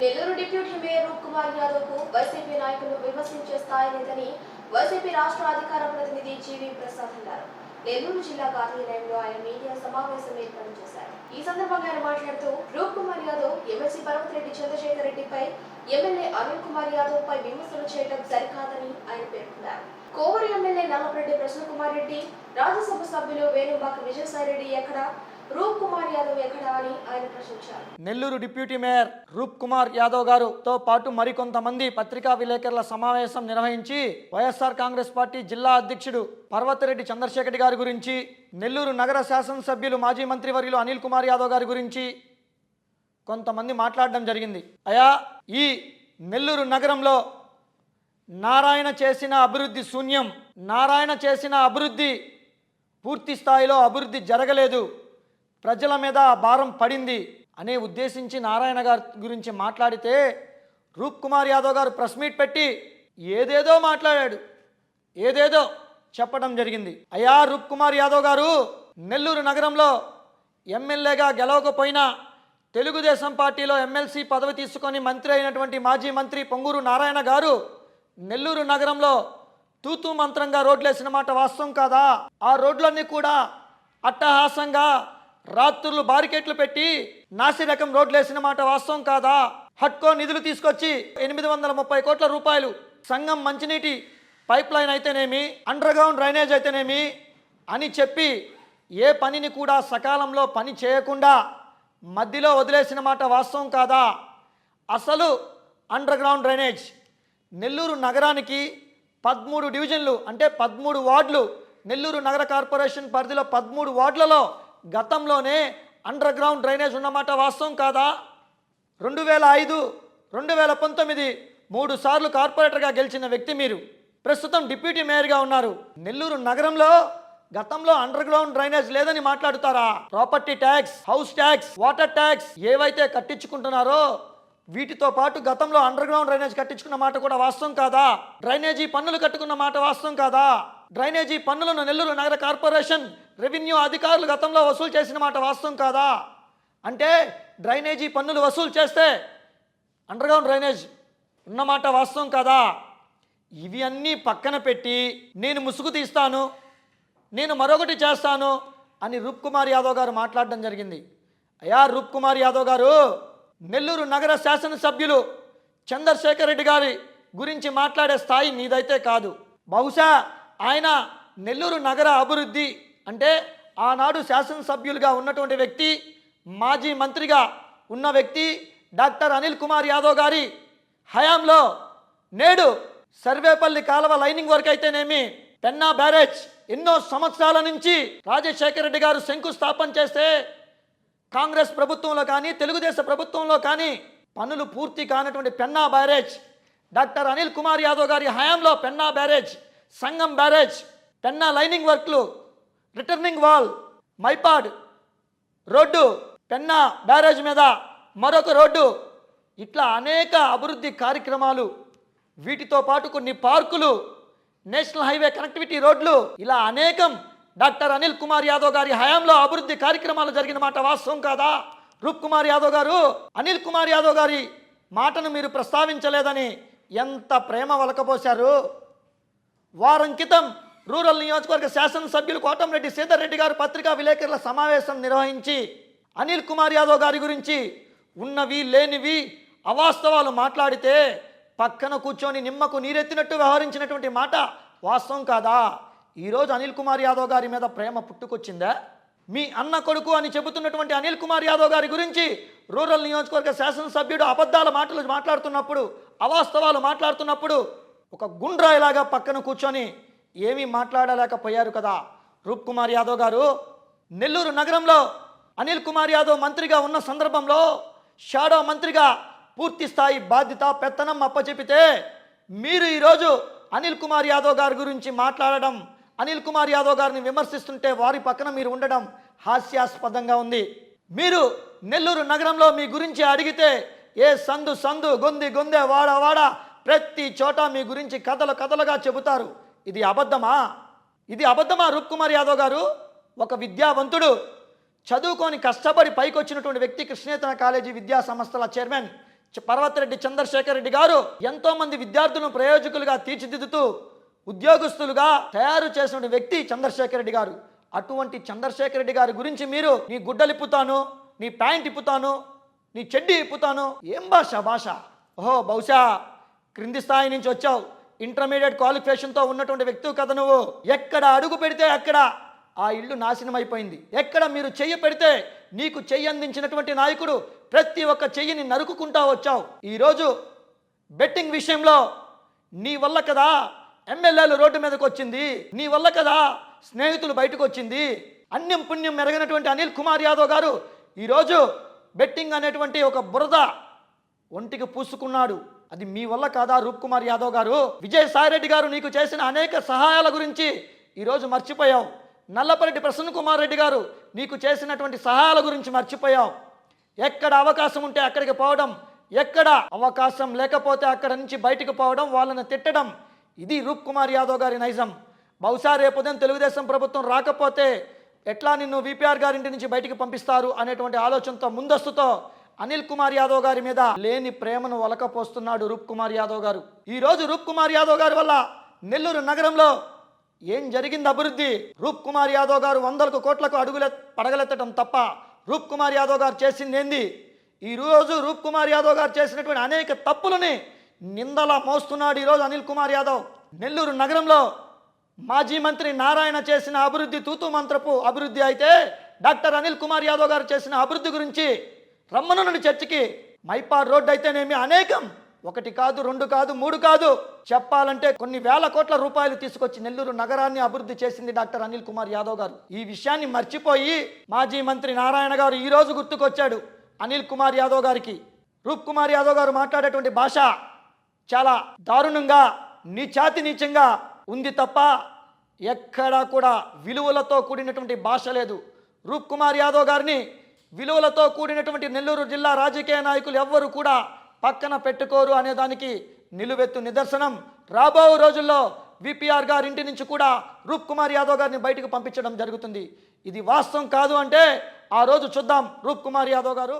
Nellore deputy mayor Roop Kumar యాదవ్కు YCP నాయకులు విమర్శించే స్థాయి లేదని వైసీపీ రాష్ట్ర అధికార ప్రతినిధి జీవి ప్రసాద్ అన్నారు. నెల్లూరు జిల్లా కార్యాలయంలో ఆయన మీడియా సమావేశం ఏర్పాటు చేశారు. ఈ సందర్భంగా ఆయన మాట్లాడుతూ రూప్ కుమార్ యాదవ్ ఎమ్మెల్సీ పర్వతిరెడ్డి చంద్రశేఖర్ రెడ్డిపై ఎమ్మెల్యే అనిల్ కుమార్ యాదవ్ పై విమర్శలు చేయడం సరికాదని ఆయన పేర్కొన్నారు. కోవూరు ఎమ్మెల్యే నల్లపరెడ్డి ప్రసన్న కుమార్ రెడ్డి రాజ్యసభ సభ్యులు వేణుబాక విజయసాయి రెడ్డి ఎక్కడ రూప్ కుమార్ యాదవ్ అని ఆయన ప్రశ్నించారు. నెల్లూరు డిప్యూటీ మేయర్ రూప్ కుమార్ యాదవ్ గారుతో పాటు మరికొంతమంది పత్రికా విలేకరుల సమావేశం నిర్వహించి వైఎస్ఆర్ కాంగ్రెస్ పార్టీ జిల్లా అధ్యక్షుడు పర్వతరెడ్డి చంద్రశేఖర్ గారి గురించి నెల్లూరు నగర శాసనసభ్యులు మాజీ మంత్రివర్యులు అనిల్ కుమార్ యాదవ్ గారి గురించి కొంతమంది మాట్లాడడం జరిగింది. అయా ఈ నెల్లూరు నగరంలో నారాయణ చేసిన అభివృద్ధి శూన్యం నారాయణ చేసిన అభివృద్ధి పూర్తి స్థాయిలో అభివృద్ధి జరగలేదు. ప్రజల మీద భారం పడింది అనే ఉద్దేశించి నారాయణ గారి గురించి మాట్లాడితే రూప్ కుమార్ యాదవ్ గారు ప్రెస్ మీట్ పెట్టి ఏదేదో మాట్లాడాడు. ఏదేదో చెప్పడం జరిగింది. అయ్యా రూప్ కుమార్ యాదవ్ గారు నెల్లూరు నగరంలో ఎమ్మెల్యేగా గెలవకపోయినా తెలుగుదేశం పార్టీలో ఎమ్మెల్సీ పదవి తీసుకొని మంత్రి అయినటువంటి మాజీ మంత్రి పొంగూరు నారాయణ గారు నెల్లూరు నగరంలో తూతూ మంత్రంగా రోడ్లేసిన మాట వాస్తవం కాదా? ఆ రోడ్లన్నీ కూడా అట్టహాసంగా రాత్రులు బారికేట్లు పెట్టి నాసిరకం రోడ్లు వేసిన మాట వాస్తవం కాదా? హట్కో నిధులు తీసుకొచ్చి ఎనిమిది వందల ముప్పై కోట్ల రూపాయలు సంఘం మంచినీటి పైప్ లైన్ అయితేనేమి అండర్ గ్రౌండ్ డ్రైనేజ్ అయితేనేమి అని చెప్పి ఏ పనిని కూడా సకాలంలో పని చేయకుండా మధ్యలో వదిలేసిన మాట వాస్తవం కాదా? అసలు అండర్ గ్రౌండ్ డ్రైనేజ్ నెల్లూరు నగరానికి పదమూడు డివిజన్లు అంటే పదమూడు వార్డులు నెల్లూరు నగర కార్పొరేషన్ పరిధిలో పదమూడు వార్డులలో గతంలోనే అండర్ గ్రౌండ్ డ్రైనేజ్ ఉన్నమాట వాస్తవం కాదా? రెండు వేల ఐదు రెండు వేల పంతొమ్మిది మూడు సార్లు కార్పొరేటర్గా గెలిచిన వ్యక్తి మీరు. ప్రస్తుతం డిప్యూటీ మేయర్గా ఉన్నారు. నెల్లూరు నగరంలో గతంలో అండర్ గ్రౌండ్ డ్రైనేజ్ లేదని మాట్లాడుతారా? Property tax house tax water tax ఏవైతే కట్టించుకుంటున్నారో వీటితో పాటు గతంలో అండర్ గ్రౌండ్ డ్రైనేజ్ కట్టించుకున్న మాట కూడా వాస్తవం కాదా? డ్రైనేజీ పన్నులు కట్టుకున్న మాట వాస్తవం కాదా? డ్రైనేజీ పన్నులను నెల్లూరు నగర కార్పొరేషన్ రెవెన్యూ అధికారులు గతంలో వసూలు చేసిన మాట వాస్తవం కాదా? అంటే డ్రైనేజీ పన్నులు వసూలు చేస్తే అండర్గ్రౌండ్ డ్రైనేజ్ ఉన్నమాట వాస్తవం కాదా? ఇవి అన్నీ పక్కన పెట్టి నేను ముసుగు తీస్తాను నేను మరొకటి చేస్తాను అని రూప్ కుమార్ యాదవ్ గారు మాట్లాడడం జరిగింది. అయా రూప్ కుమార్ యాదవ్ గారు నెల్లూరు నగర శాసనసభ్యులు చంద్రశేఖర్ రెడ్డి గారి గురించి మాట్లాడే స్థాయి నీదైతే కాదు. బహుశా ఆయన నెల్లూరు నగర అభివృద్ధి అంటే ఆనాడు శాసనసభ్యులుగా ఉన్నటువంటి వ్యక్తి మాజీ మంత్రిగా ఉన్న వ్యక్తి డాక్టర్ అనిల్ కుమార్ యాదవ్ గారి హయాంలో నేడు సర్వేపల్లి కాలువ లైనింగ్ వర్క్ అయితేనేమి పెన్నా బ్యారేజ్ ఎన్నో సంవత్సరాల నుంచి రాజశేఖర రెడ్డి గారు శంకుస్థాపన చేస్తే కాంగ్రెస్ ప్రభుత్వంలో కానీ తెలుగుదేశం ప్రభుత్వంలో కానీ పనులు పూర్తి కానటువంటి పెన్నా బ్యారేజ్ డాక్టర్ అనిల్ కుమార్ యాదవ్ గారి హయాంలో Penna barrage Sangam barrage Penna lining వర్క్లు returning wall Mypadu road Penna barrage మీద మరొక రోడ్డు. ఇట్లా అనేక అభివృద్ధి కార్యక్రమాలు వీటితో పాటు కొన్ని పార్కులు నేషనల్ హైవే కనెక్టివిటీ రోడ్లు. ఇలా అనేకం. డాక్టర్ అనిల్ కుమార్ యాదవ్ గారి హయాంలో అభివృద్ధి కార్యక్రమాలు జరిగిన మాట వాస్తవం కాదా? రూప్ కుమార్ యాదవ్ గారు అనిల్ కుమార్ యాదవ్ గారి మాటను మీరు ప్రస్తావించలేదని ఎంత ప్రేమ వలకపోశారు వారం క్రితం రూరల్ నియోజకవర్గ శాసనసభ్యులు కోటంరెడ్డి సీతారెడ్డి రెడ్డి గారు పత్రికా విలేకరుల సమావేశం నిర్వహించి అనిల్ కుమార్ యాదవ్ గారి గురించి ఉన్నవి లేనివి అవాస్తవాలు మాట్లాడితే పక్కన కూర్చొని నిమ్మకు నీరెత్తినట్టు వ్యవహరించినటువంటి మాట వాస్తవం కాదా? ఈరోజు అనిల్ కుమార్ యాదవ్ గారి మీద ప్రేమ పుట్టుకొచ్చిందా? మీ అన్న కొడుకు అని చెబుతున్నటువంటి అనిల్ కుమార్ యాదవ్ గారి గురించి రూరల్ నియోజకవర్గ శాసనసభ్యుడు అబద్ధాల మాటలు మాట్లాడుతున్నప్పుడు అవాస్తవాలు మాట్లాడుతున్నప్పుడు ఒక గుండ్రాయిలాగా పక్కన కూర్చొని ఏమీ మాట్లాడలేకపోయారు కదా. రూప్ కుమార్ యాదవ్ గారు నెల్లూరు నగరంలో అనిల్ కుమార్ యాదవ్ మంత్రిగా ఉన్న సందర్భంలో షాడో మంత్రిగా పూర్తి స్థాయి బాధ్యత పెత్తనం అప్పచెపితే మీరు ఈరోజు అనిల్ కుమార్ యాదవ్ గారి గురించి మాట్లాడడం అనిల్ కుమార్ యాదవ్ గారిని విమర్శిస్తుంటే వారి పక్కన మీరు ఉండడం హాస్యాస్పదంగా ఉంది. మీరు నెల్లూరు నగరంలో మీ గురించి అడిగితే ఏ సందు సందు గొంది గొందె వాడ వాడ ప్రతి చోట మీ గురించి కథలు కథలుగా చెబుతారు. ఇది అబద్ధమా? ఇది అబద్ధమా? రుక్కుమార్ యాదవ్ గారు ఒక విద్యావంతుడు. చదువుకొని కష్టపడి పైకి వచ్చినటువంటి వ్యక్తి కృష్ణేతన కాలేజీ విద్యా సంస్థల చైర్మన్ పర్వతరెడ్డి చంద్రశేఖర్ రెడ్డి గారు ఎంతోమంది విద్యార్థులను ప్రయోజకులుగా తీర్చిదిద్దుతూ ఉద్యోగస్తులుగా తయారు చేసిన వ్యక్తి చంద్రశేఖర్ రెడ్డి గారు. అటువంటి చంద్రశేఖర్ రెడ్డి గారి గురించి మీరు నీ గుడ్డలు ఇప్పుతాను నీ ప్యాంట్ ఇప్పుతాను నీ చెడ్డీ ఇప్పుతాను. ఏం భాష భాష? ఓహో బహుశా క్రింది స్థాయి నుంచి వచ్చావు. ఇంటర్మీడియట్ క్వాలిఫికేషన్తో ఉన్నటువంటి వ్యక్తి కదా నువ్వు. ఎక్కడ అడుగు పెడితే అక్కడ ఆ ఇల్లు నాశనం అయిపోయింది ఎక్కడ మీరు చెయ్యి పెడితే నీకు చెయ్యి అందించినటువంటి నాయకుడు ప్రతి ఒక్క చెయ్యిని నరుకుకుంటా వచ్చావు. ఈరోజు బెట్టింగ్ విషయంలో నీ వల్ల కదా ఎమ్మెల్యేలు రోడ్డు మీదకి వచ్చింది. నీ వల్ల కదా స్నేహితులు బయటకు వచ్చింది. అన్యం పుణ్యం మెరగినటువంటి అనిల్ కుమార్ యాదవ్ గారు ఈరోజు బెట్టింగ్ అనేటువంటి ఒక బురద ఒంటికి పూసుకున్నాడు. అది మీ వల్ల కాదా? రూప్ కుమార్ యాదవ్ గారు. విజయసాయిరెడ్డి గారు నీకు చేసిన అనేక సహాయాల గురించి ఈరోజు మర్చిపోయావు నల్లపరెడ్డి ప్రసన్న కుమార్ రెడ్డి గారు నీకు చేసినటువంటి సహాయాల గురించి మర్చిపోయావు ఎక్కడ అవకాశం ఉంటే అక్కడికి పోవడం ఎక్కడ అవకాశం లేకపోతే అక్కడ నుంచి బయటకు పోవడం వాళ్ళని తిట్టడం ఇది రూప్ కుమార్ యాదవ్ గారి నైజం. బహుశా రేపుదయం తెలుగుదేశం ప్రభుత్వం రాకపోతే ఎట్లా నిన్ను విపిఆర్ గారింటి నుంచి బయటికి పంపిస్తారు అనేటువంటి ఆలోచనతో ముందస్తుతో అనిల్ కుమార్ యాదవ్ గారి మీద లేని ప్రేమను వలకపోస్తున్నాడు రూప్ కుమార్ యాదవ్ గారు. ఈరోజు రూప్ కుమార్ యాదవ్ గారి వల్ల నెల్లూరు నగరంలో ఏం జరిగింది అభివృద్ధి? రూప్ కుమార్ యాదవ్ గారు వందలకు కోట్లకు అడుగులె పడగలెత్తడం తప్ప రూప్ కుమార్ యాదవ్ గారు చేసింది ఏంది? ఈ రోజు రూప్ కుమార్ యాదవ్ గారు చేసినటువంటి అనేక తప్పులని నిందలా మోస్తున్నాడు ఈరోజు అనిల్ కుమార్ యాదవ్. నెల్లూరు నగరంలో మాజీ మంత్రి నారాయణ చేసిన అభివృద్ధి తూతు మంత్రపు అభివృద్ధి అయితే డాక్టర్ అనిల్ కుమార్ యాదవ్ గారు చేసిన అభివృద్ధి గురించి రమ్మనుండి చర్చికి. మైపాడ్ రోడ్డు అయితేనేమి అనేకం. ఒకటి కాదు రెండు కాదు మూడు కాదు. చెప్పాలంటే కొన్ని వేల కోట్ల రూపాయలు తీసుకొచ్చి నెల్లూరు నగరాన్ని అభివృద్ధి చేసింది డాక్టర్ అనిల్ కుమార్ యాదవ్ గారు. ఈ విషయాన్ని మర్చిపోయి మాజీ మంత్రి నారాయణ గారు ఈరోజు గుర్తుకొచ్చాడు అనిల్ కుమార్ యాదవ్ గారికి. రూప్ కుమార్ యాదవ్ గారు మాట్లాడేటువంటి భాష చాలా దారుణంగా నీచాతి నీచంగా ఉంది తప్ప ఎక్కడా కూడా విలువలతో కూడినటువంటి భాష లేదు. రూప్ కుమార్ యాదవ్ గారిని విలువలతో కూడినటువంటి నెల్లూరు జిల్లా రాజకీయ నాయకులు ఎవ్వరూ కూడా పక్కన పెట్టుకోరు అనేదానికి నిలువెత్తు నిదర్శనం. రాబో రోజుల్లో విపిఆర్ గారి ఇంటి నుంచి కూడా రూప్ కుమార్ యాదవ్ గారిని బయటకు పంపించడం జరుగుతుంది. ఇది వాస్తవం కాదు అంటే ఆ రోజు చూద్దాం రూప్ కుమార్ యాదవ్ గారు.